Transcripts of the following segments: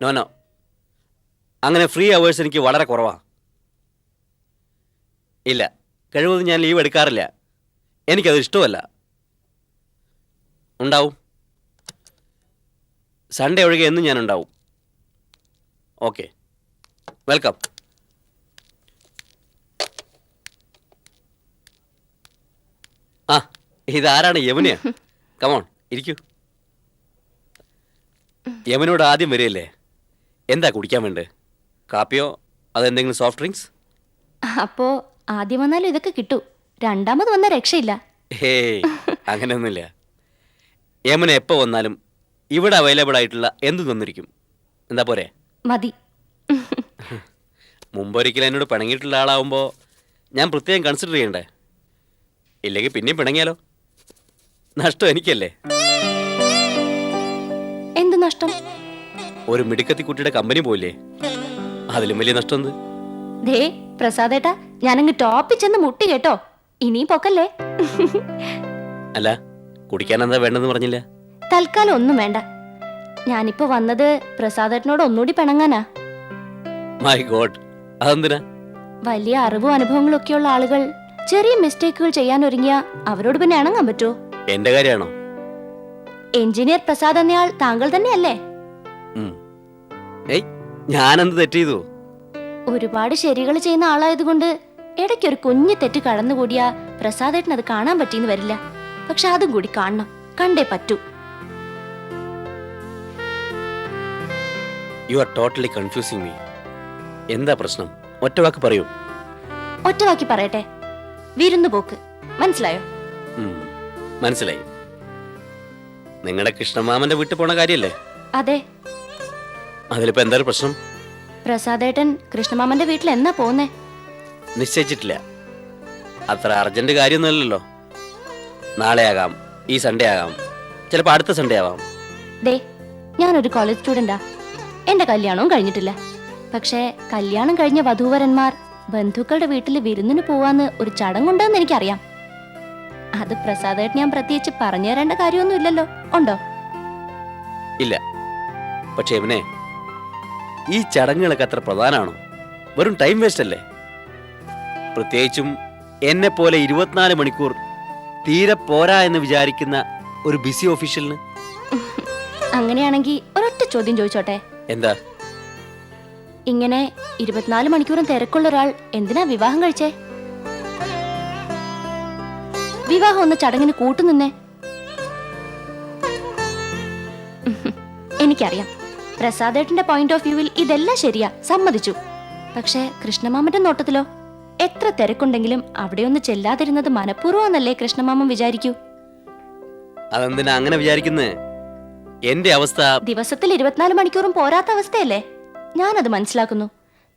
No no അങ്ങനെ free hours എനിക്ക് വളരെ കുറവാണ് ഇല്ല. കഴിവതും ഞാൻ ലീവ് എടുക്കാറില്ല. എനിക്കത് ഇഷ്ടമല്ല ഉണ്ടാവും. സൺഡേ ഒഴികെ എന്നും ഞാൻ ഉണ്ടാവും. ഓക്കെ വെൽക്കം ആ ഇതാരാണ് യമുനയാ? കമോൺ ഇരിക്കൂ. യമുനോട് ആദ്യം വരികയല്ലേ? എന്താ കുടിക്കാൻ വേണ്ടേ? കാപ്പിയോ? അതെന്തെങ്കിലും സോഫ്റ്റ് ഡ്രിങ്ക്സ് അപ്പോ ആദ്യം വന്നാലും ഇതൊക്കെ കിട്ടൂ. രണ്ടാമത് വന്ന രക്ഷയില്ല. ഹേയ് അങ്ങനെയൊന്നുമില്ല. യമുന എപ്പോൾ വന്നാലും ഇവിടെ അവൈലബിൾ ആയിട്ടുള്ള എന്തു തന്നിരിക്കും? എന്താ പോരെ? മതി. മുമ്പൊരിക്കലും എന്നോട് പിണങ്ങിയിട്ടുള്ള ആളാവുമ്പോൾ ഞാൻ പ്രത്യേകം കൺസിഡർ ചെയ്യണ്ടേ? ഇല്ലെങ്കിൽ പിന്നെയും പിണങ്ങിയാലോ? നഷ്ടം എനിക്കല്ലേ? എന്ത് നഷ്ടം? ഒരു മിടുക്കത്തി കുട്ടിയുടെ കമ്പനി പോയില്ലേ? അതിലും വലിയ നഷ്ടം എന്ത് ദേ പ്രസാദേട്ടാ ഞാനങ്ങ് ടോപ്പിൽ ചെന്ന് മുട്ടി കേട്ടോ. ഇനിയും പൊക്കല്ലേ? അല്ല കുടിക്കാൻ എന്താ വേണ്ടെന്ന് പറഞ്ഞില്ല? തൽക്കാലം ഒന്നും വേണ്ട. ഞാനിപ്പോ വന്നത് പ്രസാദേട്ടനോട് ഒന്നുകൂടി പിണങ്ങാനാ. മൈ ഗോഡ് അതെന്തിനാ? വലിയ അറിവും അനുഭവങ്ങളും ഒക്കെയുള്ള ആളുകൾ ചെറിയ മിസ്റ്റേക്കുകൾ ചെയ്യാൻ ഒരുങ്ങിയ അവരോട് പിന്നെ ഇണങ്ങാൻ പറ്റുമോ എന്റെ കാര്യമാണോ? എഞ്ചിനീയർ പ്രസാദ് എന്നയാൾ താങ്കൾ തന്നെയല്ലേ? ഞാനെന്ത് തെറ്റ് ചെയ്തു ഒരുപാട് ശരികൾ ചെയ്യുന്ന ആളായതുകൊണ്ട് ഇടയ്ക്കൊരു കുഞ്ഞു തെറ്റ് കടന്നുകൂടിയാ പ്രസാദേട്ടന് അത് കാണാൻ പറ്റിയെന്ന് വരില്ല. പക്ഷെ അതും കൂടി കാണണം. കണ്ടേ പറ്റൂ. You are totally confusing me എന്താ പ്രശ്നം? ഒറ്റ വാക്ക് പറയൂ. ഒറ്റവാക്കി പറയട്ടെ. വിരുന്നു പോക്ക്. മനസ്സിലായോ? ഉം, മനസ്സിലായി. നിങ്ങളുടെ കൃഷ്ണമാമന്റെ വീട്ടിൽ പോണ കാര്യല്ലേ? അതെ. അതിലിപ്പോ എന്താ പ്രശ്നം? പ്രസാദേട്ടൻ കൃഷ്ണമാമന്റെ വീട്ടിൽ എന്നാ പോന്നേ നിശ്ചയിച്ചിട്ടില്ല. അത്ര അർജന്റ് കാര്യമൊന്നുമല്ലല്ലോ. നാളെ ആകാം ഈ സൺഡേ ആകാം ചിലപ്പോ അടുത്ത സൺഡേ ആവാം ദേ ഞാനൊരു കോളേജ് സ്റ്റുഡന്റാ എന്റെ കല്യാണവും കഴിഞ്ഞിട്ടില്ല. പക്ഷേ കല്യാണം കഴിഞ്ഞ വധൂവരന്മാർ ബന്ധുക്കളുടെ വീട്ടിൽ വിരുന്നിന് പോവാന്ന് ഒരു ചടങ്ങുണ്ടെന്ന് എനിക്കറിയാം. അത് പ്രസാദേട്ടൻ ഞാൻ പ്രത്യേകിച്ച് പറഞ്ഞു തരേണ്ട കാര്യമൊന്നുമില്ലല്ലോ. ഉണ്ടോ? ഇല്ല. പക്ഷേ ഇവനെ ഈ ചടങ്ങുകളൊക്കെ അത്ര പ്രധാനമാണോ വെറും ടൈം വേസ്റ്റ് അല്ലേ? പ്രത്യേകിച്ചും എന്നെ പോലെ ഇരുപത്തിനാല് മണിക്കൂർ തീരെ പോരാ എന്ന് വിചാരിക്കുന്ന ഒരു ബിസി ഓഫീഷ്യലിന് അങ്ങനെയാണെങ്കിൽ ഒരൊറ്റ ചോദ്യം ചോദിച്ചോട്ടെ? എന്താ? ഇങ്ങനെ ഇരുപത്തിനാല് മണിക്കൂറും തിരക്കുള്ള ഒരാൾ എന്തിനാ വിവാഹം കഴിച്ചേ? വിവാഹം ഒന്ന് ചടങ്ങിന് കൂട്ടുനിന്നേ. എനിക്കറിയാം. പ്രസാദേട്ടന്റെ പോയിന്റ് ഓഫ് വ്യൂവിൽ ഇതെല്ലാം ശരിയാ സമ്മതിച്ചു. പക്ഷേ കൃഷ്ണമാമന്റെ നോട്ടത്തിലോ? എത്ര തിരക്കുണ്ടെങ്കിലും അവിടെ ഒന്ന് ചെല്ലാതിരുന്നത് മനഃപൂർവമെന്നല്ലേ കൃഷ്ണമാമൻ വിചാരിക്കൂ? അതെന്തിനാ അങ്ങനെ വിചാരിക്കുന്നേ? എന്റെ അവസ്ഥ ദിവസത്തിൽ ഇരുപത്തിനാല് മണിക്കൂറും പോരാത്ത അവസ്ഥയല്ലേ? ഞാനത് മനസ്സിലാക്കുന്നു.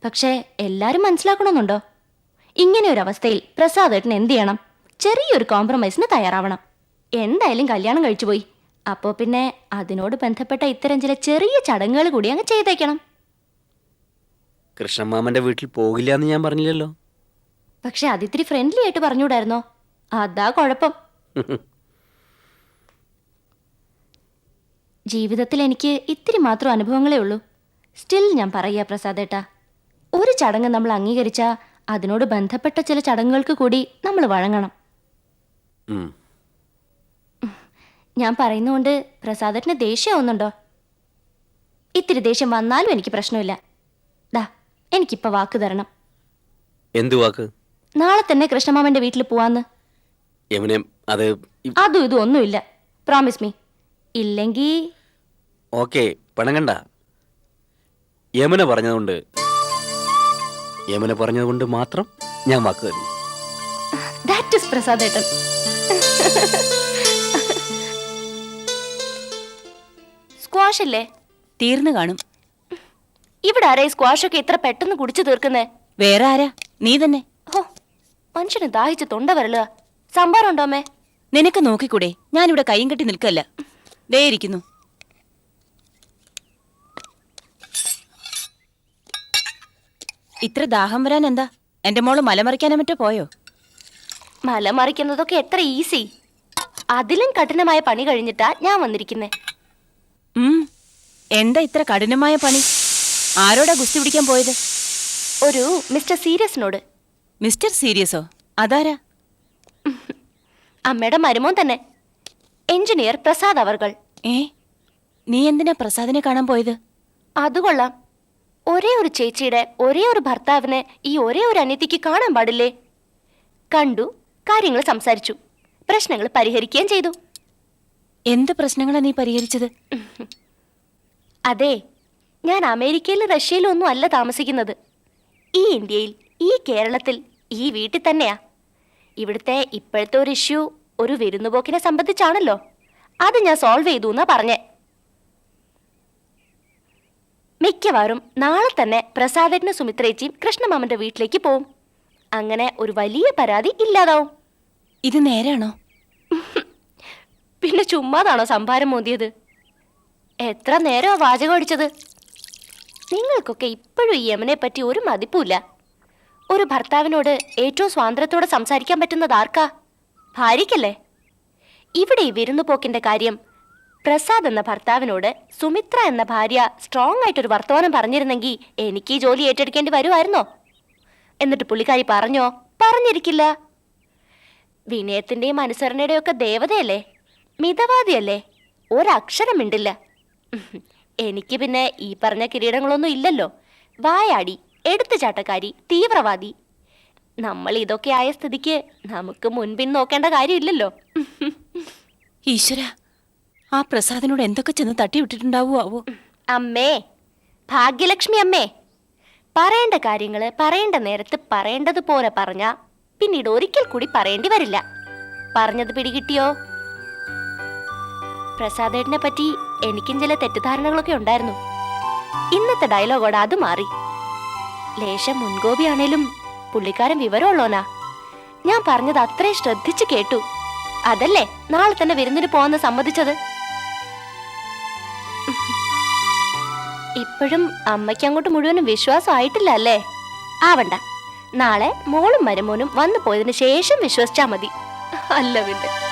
പക്ഷേ എല്ലാരും മനസ്സിലാക്കണമെന്നുണ്ടോ? ഇങ്ങനെ ഒരു അവസ്ഥയിൽ പ്രസാദേട്ടൻ എന്ത് ചെയ്യണം? ചെറിയൊരു കോംപ്രമൈസിന് തയ്യാറാവണം. എന്തായാലും കല്യാണം കഴിച്ചുപോയി. അപ്പോ പിന്നെ അതിനോട് ബന്ധപ്പെട്ട ഇത്തരം ചില ചെറിയ ചടങ്ങുകൾ കൂടി അങ്ങ് ചെയ്തേക്കണം. കൃഷ്ണമാമന്റെ വീട്ടിൽ പോകില്ല എന്ന് ഞാൻ പറഞ്ഞില്ലല്ലോ. പക്ഷെ അതിത്തിരി ഫ്രണ്ട്ലി ആയിട്ട് പറഞ്ഞുകൂടായിരുന്നോ? അതാ കുഴപ്പം. ജീവിതത്തിൽ എനിക്ക് ഇത്തിരി മാത്രം അനുഭവങ്ങളേ ഉള്ളൂ. സ്റ്റിൽ ഞാൻ പറയുക പ്രസാദേട്ടാ ഒരു ചടങ്ങ് നമ്മൾ അംഗീകരിച്ച അതിനോട് ബന്ധപ്പെട്ട ചില ചടങ്ങുകൾക്ക് കൂടി നമ്മൾ വഴങ്ങണം. ഞാൻ പറയുന്നതുകൊണ്ട് പ്രസാദത്തിന് ദേഷ്യമാവുന്നുണ്ടോ ഇത്തിരി ദേഷ്യം വന്നാലും എനിക്ക് പ്രശ്നമില്ല. ദാ എനിക്കിപ്പോൾ വാക്ക് തരണം. എന്തു വാക്ക്? നാളെ തന്നെ കൃഷ്ണമാമന്റെ വീട്ടിൽ പോവാന്ന്. യമുനെ അത് അതും ഇതും ഒന്നുമില്ല. പ്രോമിസ് മീ ഇല്ലെങ്കിൽ ഓക്കെ പണങ്ങണ്ട. യമുന പറഞ്ഞതുകൊണ്ട്. യമുന പറഞ്ഞതുകൊണ്ട് മാത്രം ഞാൻ വാക്ക് തരുന്നു ദാറ്റ് ഇസ് പ്രസാദേട്ടൻ. സ്ക്വാഷ് അല്ലേ? തീർന്നു കാണും. ഇവിടെ ആരാ ഈ സ്ക്വാഷ് ഒക്കെ ഇത്ര പെട്ടെന്ന് കുടിച്ചു തീർക്കുന്നേ? വേറെ ആരാ? നീ തന്നെ. ഓ മനുഷ്യന് ദാഹിച്ച് തൊണ്ട വരളുക സാമ്പാറുണ്ടോ അമ്മേ? നിനക്ക് നോക്കിക്കൂടെ? ഞാനിവിടെ കൈയും കെട്ടി നിൽക്കല്ല. ദേ ഇരിക്കുന്നു. ഇത്ര ദാഹം വരാൻ എന്താ? എന്റെ മോൾ മലമറിക്കാനും മറ്റോ പോയോ? മലമറിക്കുന്നതൊക്കെ എത്ര ഈസി അതിലും കഠിനമായ പണി കഴിഞ്ഞിട്ടാ ഞാൻ വന്നിരിക്കുന്നേ. എന്താ ഇത്ര കഠിനമായ പണി? ആരോടാ ഗുസ്തി പിടിക്കാൻ പോയത്? ഒരു മിസ്റ്റർ സീരിയസിനോട്. മിസ്റ്റർ സീരിയസോ? അതാരാ? അമ്മയുടെ മരുമോൻ തന്നെ. എഞ്ചിനീയർ പ്രസാദ് അവർകൾ. ഏ? നീ എന്തിനാ പ്രസാദിനെ കാണാൻ പോയത്? അതുകൊള്ളാം ഒരേ ഒരു ചേച്ചിയുടെ ഒരേ ഒരു ഭർത്താവിനെ ഈ ഒരേ ഒരു അനിയത്തിക്ക് കാണാൻ പാടില്ലേ? കണ്ടു കാര്യങ്ങൾ സംസാരിച്ചു പ്രശ്നങ്ങൾ പരിഹരിക്കുകയും ചെയ്തു. എന്ത് പ്രശ്നങ്ങളാ നീ പരിഹരിച്ചത്? അതെ ഞാൻ അമേരിക്കയിലും റഷ്യയിലും ഒന്നും അല്ല താമസിക്കുന്നത്. ഈ ഇന്ത്യയിൽ ഈ കേരളത്തിൽ ഈ വീട്ടിൽ തന്നെയാ. ഇവിടുത്തെ ഇപ്പോഴത്തെ ഒരു ഇഷ്യൂ ഒരു വിരുന്നുപോക്കിനെ സംബന്ധിച്ചാണല്ലോ. അത് ഞാൻ സോൾവ് ചെയ്തു എന്നാ പറഞ്ഞേ. മിക്കവാറും നാളെ തന്നെ പ്രസാദേട്ടനും സുമിത്രേച്ചിയും കൃഷ്ണമാമന്റെ വീട്ടിലേക്ക് പോവും. അങ്ങനെ ഒരു വലിയ പരാതി ഇല്ലാതാവും. ഇത് നേരാണോ? പിന്നെ ചുമ്മാതാണോ സംഭാരം മോന്തിയത്? എത്ര നേരമാ വാചകം അടിച്ചത്? നിങ്ങൾക്കൊക്കെ ഇപ്പോഴും ഈ യമനെ പറ്റി ഒരു മതിപ്പുമില്ല. ഒരു ഭർത്താവിനോട് ഏറ്റവും സ്വാതന്ത്ര്യത്തോടെ സംസാരിക്കാൻ പറ്റുന്നത് ആർക്കാ? ഭാര്യയ്ക്കല്ലേ? ഇവിടെ ഈ വിരുന്നുപോക്കിന്റെ കാര്യം പ്രസാദ് എന്ന ഭർത്താവിനോട് സുമിത്ര എന്ന ഭാര്യ സ്ട്രോങ് ആയിട്ടൊരു വർത്തമാനം പറഞ്ഞിരുന്നെങ്കിൽ എനിക്ക് ഈ ജോലി ഏറ്റെടുക്കേണ്ടി വരുമായിരുന്നോ? എന്നിട്ട് പുള്ളിക്കാരി പറഞ്ഞോ? പറഞ്ഞിരിക്കില്ല. വിനയത്തിന്റെയും അനുസരണയുടെയും ഒക്കെ ദേവതയല്ലേ? മിതവാദിയല്ലേ? ഒരക്ഷരം മിണ്ടില്ല ഉഹും. എനിക്ക് പിന്നെ ഈ പറഞ്ഞ കിരീടങ്ങളൊന്നും ഇല്ലല്ലോ. വായാടി എടുത്തുചാട്ടക്കാരി തീവ്രവാദി. നമ്മൾ ഇതൊക്കെ ആയ സ്ഥിതിക്ക് നമുക്ക് മുൻപിൻ നോക്കേണ്ട കാര്യമില്ലല്ലോ. ഈശ്വര ആ പ്രസാദിനോട് എന്തൊക്കെ ചെന്ന് തട്ടിവിട്ടിട്ടുണ്ടാവോ ആവോ അമ്മേ ഭാഗ്യലക്ഷ്മി അമ്മേ പറയേണ്ട കാര്യങ്ങൾ പറയേണ്ട നേരത്ത് പറയേണ്ടതുപോലെ പറഞ്ഞ പിന്നീട് ഒരിക്കൽ കൂടി പറയേണ്ടി വരില്ല. പറഞ്ഞത് പിടികിട്ടിയോ? പ്രസാദേട്ടനെ പറ്റി എനിക്കും ചില തെറ്റിദ്ധാരണകളൊക്കെ ഉണ്ടായിരുന്നു. ഇന്നത്തെ ഡയലോഗോട് അത് മാറി. ലേശം മുൻകോപിയാണേലും പുള്ളിക്കാരൻ വിവരമുള്ളോനാ ഞാൻ പറഞ്ഞത് അത്രയും ശ്രദ്ധിച്ചു കേട്ടു. അതല്ലേ നാളെ തന്നെ വിരുന്നിന് പോവാന്ന് സമ്മതിച്ചത്? ഇപ്പോഴും അമ്മയ്ക്ക് അങ്ങോട്ട് മുഴുവനും വിശ്വാസം ആയിട്ടില്ല അല്ലേ? ആവണ്ട. നാളെ മോളും മരുമോനും വന്നു പോയതിനു ശേഷം വിശ്വസിച്ചാ മതി. അല്ല പിന്നെ.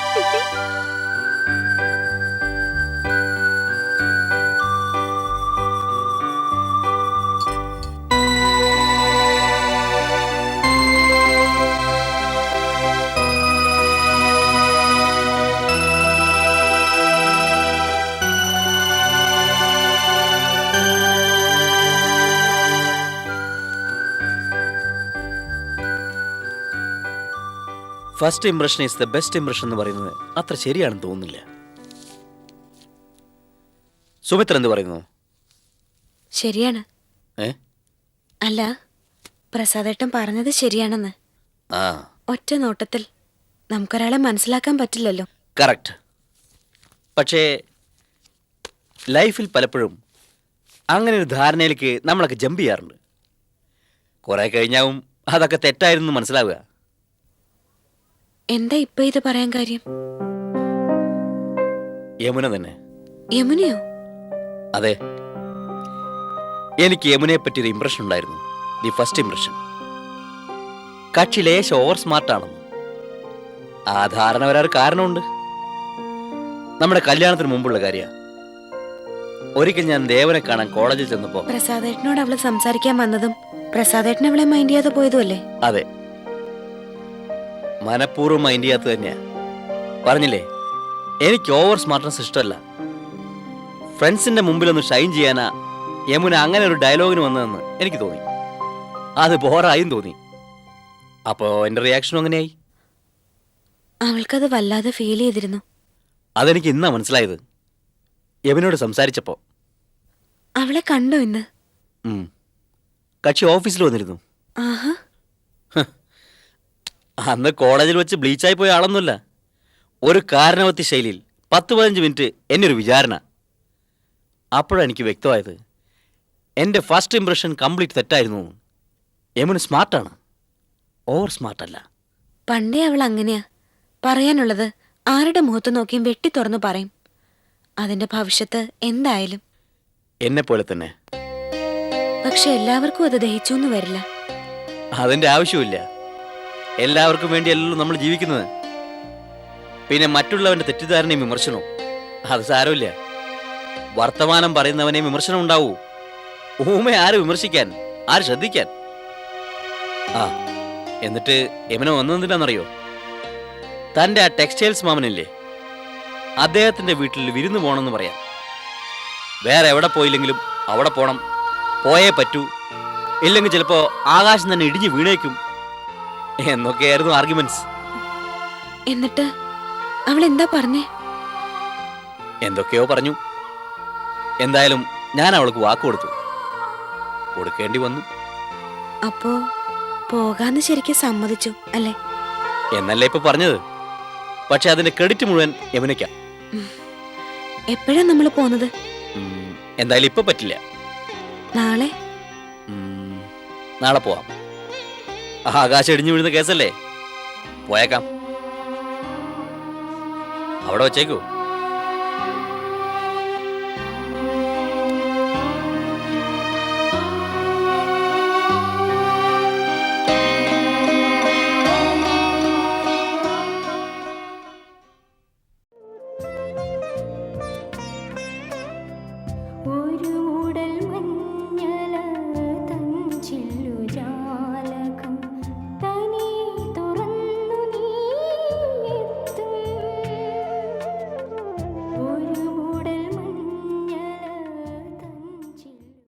First impression is the best impression എന്ന് പറയുന്നത് അത്ര ശരിയാണെന്ന് തോന്നുന്നില്ല. സുമിത്ര എന്ത് പറയുന്നു? ശരിയാണ്. ഏ? അല്ല പ്രസാദേട്ടൻ പറഞ്ഞത് ശരിയാണെന്ന്. ആ. ഒറ്റ നോട്ടത്തിൽ നമുക്കൊരാളെ മനസ്സിലാക്കാൻ പറ്റില്ലല്ലോ. കറക്റ്റ് പക്ഷേ ലൈഫിൽ പലപ്പോഴും അങ്ങനെ ഒരു ധാരണയിലേക്ക് നമ്മളൊക്കെ ജമ്പ് ചെയ്യാറുണ്ട്. കുറെ കഴിഞ്ഞാവും അതൊക്കെ തെറ്റായിരുന്നു മനസ്സിലാവുക. എന്താ ഇപ്പൊ ഇത് പറയാൻ കാര്യം? യമുന തന്നെ. യമുനയോ? അതെ. എനിക്ക് യമുനയെ പറ്റി ഒരു ഇംപ്രഷൻ ഉണ്ടായിരുന്നു. ദി ഫസ്റ്റ് ഇംപ്രഷൻ കക്ഷി ലേശം ഓവർ സ്മാർട്ടാണെന്ന് ആ ധാരണ വരാറ് കാരണമുണ്ട്. നമ്മുടെ കല്യാണത്തിന് മുമ്പുള്ള കാര്യമാണ് ഒരിക്കൽ ഞാൻ ദേവനെ കാണാൻ കോളേജിൽ ചെന്നപ്പോ പ്രസാദേട്ടനോട് അവൾ സംസാരിക്കാൻ വന്നതും പ്രസാദേട്ടൻ അവളെ മൈൻഡ് ചെയ്യാതെ പോയതും അല്ലേ? അതെ. മനഃപൂർവം മൈൻഡ് ചെയ്യാത്ത തന്നെയാ. പറഞ്ഞില്ലേ? എനിക്ക് ഓവർ സ്മാർട്ട്നെസ് ഇഷ്ടമല്ല. ഫ്രണ്ട്സിന്റെ മുമ്പിലൊന്ന് ഷൈൻ ചെയ്യാനാ യമുന അങ്ങനെ ഒരു ഡയലോഗിന് വന്നതെന്ന് എനിക്ക് തോന്നി. അത് ബോറായും തോന്നി. അപ്പോ എന്റെ റിയാക്ഷനും അങ്ങനെയായി. അവൾക്കത് വല്ലാതെ ഫീൽ ചെയ്തിരുന്നു. അതെനിക്ക് ഇന്നാ മനസ്സിലായത്. യമുനോട് സംസാരിച്ചപ്പോ. അവളെ കണ്ടോ ഇന്ന്. കക്ഷി ഓഫീസിൽ വന്നിരുന്നു. ആഹാ. അന്ന് കോളേജിൽ വെച്ച് ബ്ലീച്ചായി പോയ ആളൊന്നുമില്ല. ഒരു കാരണവത്തി ശൈലിയിൽ പത്ത് പതിനഞ്ച് മിനിറ്റ് എന്നെ ഒരു വിചാരണ. അപ്പോഴാണ് എനിക്ക് വ്യക്തമായത്. എന്റെ ഫസ്റ്റ് ഇംപ്രഷൻ കംപ്ലീറ്റ് തെറ്റായിരുന്നു. യമുന സ്മാർട്ടാണ്. ഓവർ സ്മാർട്ടല്ല. പണ്ടേ അവൾ അങ്ങനെയാ. പറയാനുള്ളത് ആരുടെ മുഖത്ത് നോക്കിയും വെട്ടി തുറന്നു പറയും. അതിന്റെ ഭവിഷ്യത്ത് എന്തായാലും. എന്നെ പോലെ തന്നെ. പക്ഷെ എല്ലാവർക്കും അത് ദഹിച്ചു എന്ന് വരില്ല. അതിന്റെ ആവശ്യമില്ല എല്ലാവർക്കും വേണ്ടിയല്ലല്ലോ നമ്മൾ ജീവിക്കുന്നത്. പിന്നെ മറ്റുള്ളവന്റെ തെറ്റിദ്ധാരണയും വിമർശനവും. അത് സാരമില്ല. വർത്തമാനം പറയുന്നവനെ വിമർശനം ഉണ്ടാവൂ. ഊമ ആര് വിമർശിക്കാൻ? ആര് ശ്രദ്ധിക്കാൻ? ആ എന്നിട്ട് യമന വന്നതെന്തിനാണെന്നറിയോ തന്റെ ആ ടെക്സ്റ്റൈൽസ് മാമനില്ലേ? അദ്ദേഹത്തിന്റെ വീട്ടിൽ വിരുന്ന് പോകണമെന്ന് പറയാം. വേറെ എവിടെ പോയില്ലെങ്കിലും അവിടെ പോണം. പോയേ പറ്റൂ. ഇല്ലെങ്കിൽ ചിലപ്പോ ആകാശം തന്നെ ഇടിഞ്ഞ് വീണേക്കും. എന്നൊക്കെയായിരുന്നു ആർഗ്യുമെന്റ്സ് എന്നിട്ട് അവൾ എന്താ പറഞ്ഞേ? എന്തൊക്കെയോ പറഞ്ഞു. എന്തായാലും ഞാൻ അവൾക്ക് വാക്ക് കൊടുത്തു. കൊടുക്കേണ്ടി വന്നു. അപ്പോ പോകാന്ന് ശരിക്കും സമ്മതിച്ചു അല്ലേ? എന്നല്ലേ ഇപ്പൊ പറഞ്ഞത്? പക്ഷെ അതിന്റെ ക്രെഡിറ്റ് മുഴുവൻ യമുനയ്ക്ക. എപ്പോഴാ നമ്മൾ പോന്നത്? എന്തായാലും ഇപ്പൊ പറ്റില്ല. നാളെ? നാളെ പോവാം. ആകാശം ഇടിഞ്ഞു വീഴുന്ന കേസല്ലേ? പോയേക്കാം. അവിടെ വച്ചേക്കൂ.